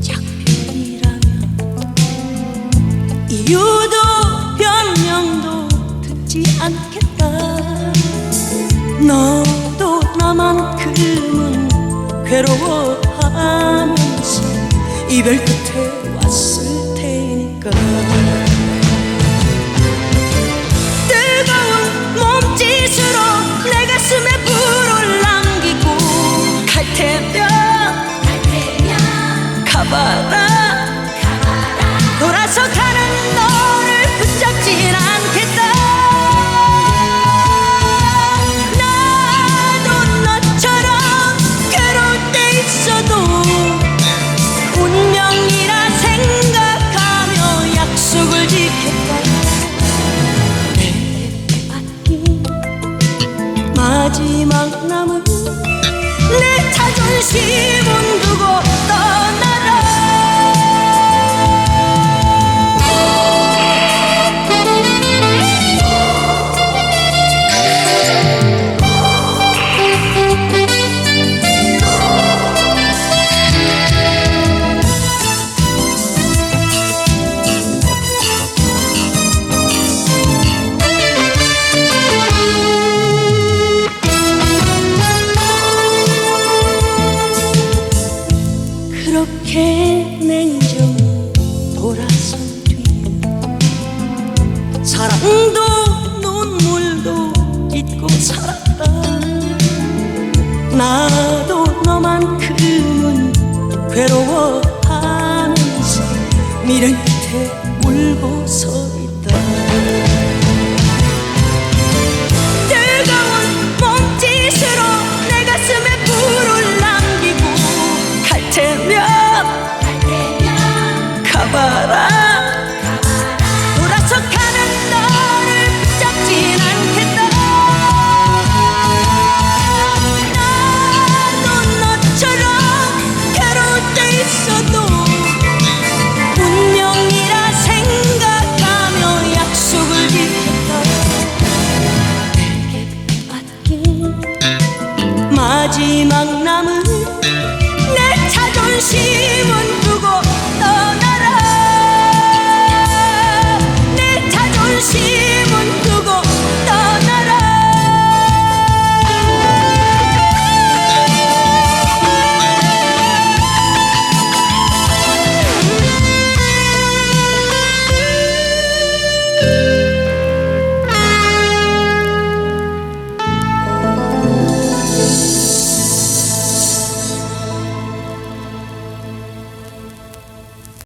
작별이라면 이유도 변명도 듣지 않겠다. 너도 나만큼은 괴로워하면서 이별 끝에 왔을 테니까 마지막 남은 내 자존심은 냉정히 돌아선 뒤에 사랑도 눈물도 잊고 살았다. 나도 너만큼은 괴로워하면서 미련 끝에 울고 서 있다 parar.